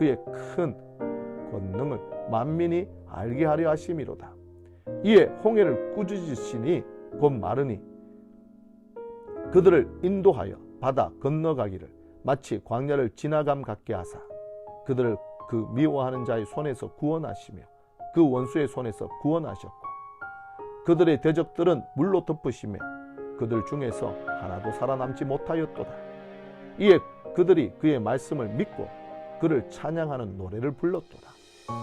그의 큰 권능을 만민이 알게 하려 하심이로다. 이에 홍해를 꾸짖으시니 곧 마르니 그들을 인도하여 바다 건너가기를 마치 광야를 지나감 같게 하사 그들을 그 미워하는 자의 손에서 구원하시며 그 원수의 손에서 구원하셨고 그들의 대적들은 물로 덮으심에 그들 중에서 하나도 살아남지 못하였도다. 이에 그들이 그의 말씀을 믿고 그를 찬양하는 노래를 불렀도다.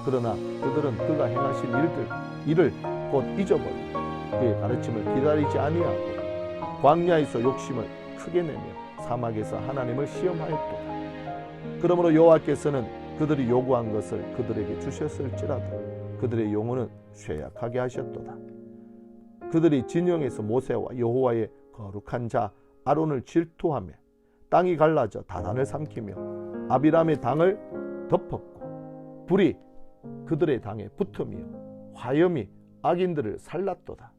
그러나 그들은 그가 행하신 일들 이를 곧 잊어버리고 그의 가르침을 기다리지 아니하고 광야에서 욕심을 크게 내며 사막에서 하나님을 시험하였도다. 그러므로 여호와께서는 그들이 요구한 것을 그들에게 주셨을지라도 그들의 영혼은 쇠약하게 하셨도다. 그들이 진영에서 모세와 여호와의 거룩한 자 아론을 질투하며 땅이 갈라져 다단을 삼키며 아비람의 당을 덮었고 불이 그들의 당에 붙으며 화염이 악인들을 살랐도다.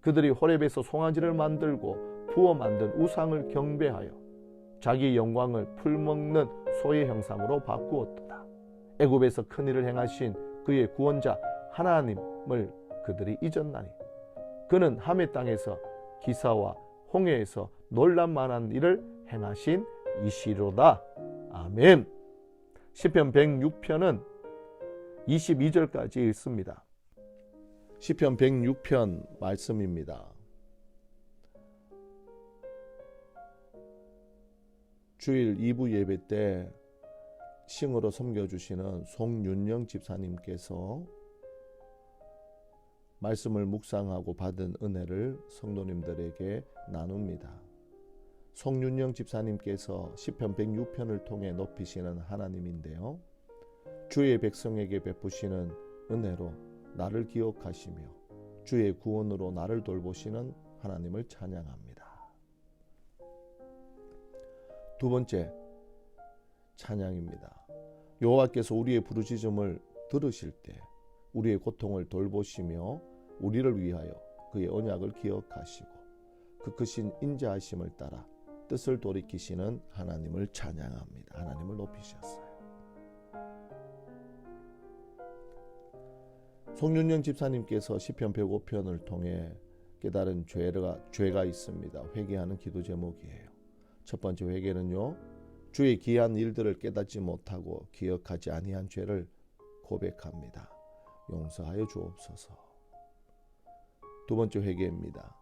그들이 호렙에서 송아지를 만들고 부어 만든 우상을 경배하여 자기 영광을 풀먹는 소의 형상으로 바꾸었도다. 애굽에서 큰 일을 행하신 그의 구원자 하나님을 그들이 잊었나니 그는 함의 땅에서 기사와 홍해에서 놀란만한 일을 행하신 이시로다. 아멘. 시편 106편은 22절까지 읽습니다. 시편 106편 말씀입니다. 주일 2부 예배 때 싱으로 섬겨주시는 송윤영 집사님께서 말씀을 묵상하고 받은 은혜를 성도님들에게 나눕니다. 송윤영 집사님께서 시편 106편을 통해 높이시는 하나님인데요. 주의 백성에게 베푸시는 은혜로 나를 기억하시며 주의 구원으로 나를 돌보시는 하나님을 찬양합니다. 두 번째 찬양입니다. 여호와께서 우리의 부르짖음을 들으실 때 우리의 고통을 돌보시며 우리를 위하여 그의 언약을 기억하시고 그 크신 인자하심을 따라 뜻을 돌이키시는 하나님을 찬양합니다. 하나님을 높이셨어요. 송윤영 집사님께서 시편 105편을 통해 깨달은 죄가 죄가 있습니다. 회개하는 기도 제목이에요. 첫 번째 회개는요. 주의 기한 일들을 깨닫지 못하고 기억하지 아니한 죄를 고백합니다. 용서하여 주옵소서. 두 번째 회개입니다.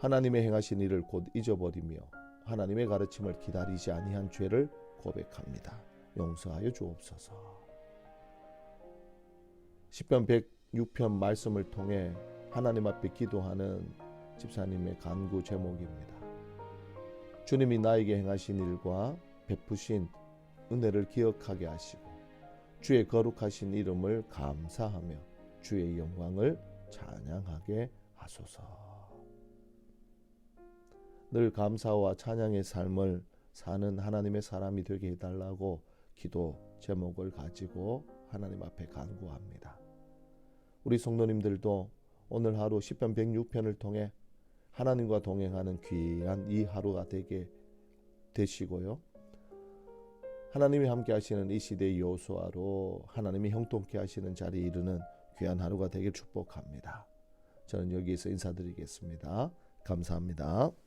하나님의 행하신 일을 곧 잊어버리며 하나님의 가르침을 기다리지 아니한 죄를 고백합니다. 용서하여 주옵소서. 시편 106편 말씀을 통해 하나님 앞에 기도하는 집사님의 간구 제목입니다. 주님이 나에게 행하신 일과 베푸신 은혜를 기억하게 하시고 주의 거룩하신 이름을 감사하며 주의 영광을 찬양하게 하소서. 늘 감사와 찬양의 삶을 사는 하나님의 사람이 되게 해달라고 기도 제목을 가지고 하나님 앞에 간구합니다. 우리 성도님들도 오늘 하루 10편 106편을 통해 하나님과 동행하는 귀한 이 하루가 되게 되시고요. 하나님이 함께 하시는 이 시대의 여호수아로 하나님이 형통케 하시는 자리에 이르는 귀한 하루가 되길 축복합니다. 저는 여기에서 인사드리겠습니다. 감사합니다.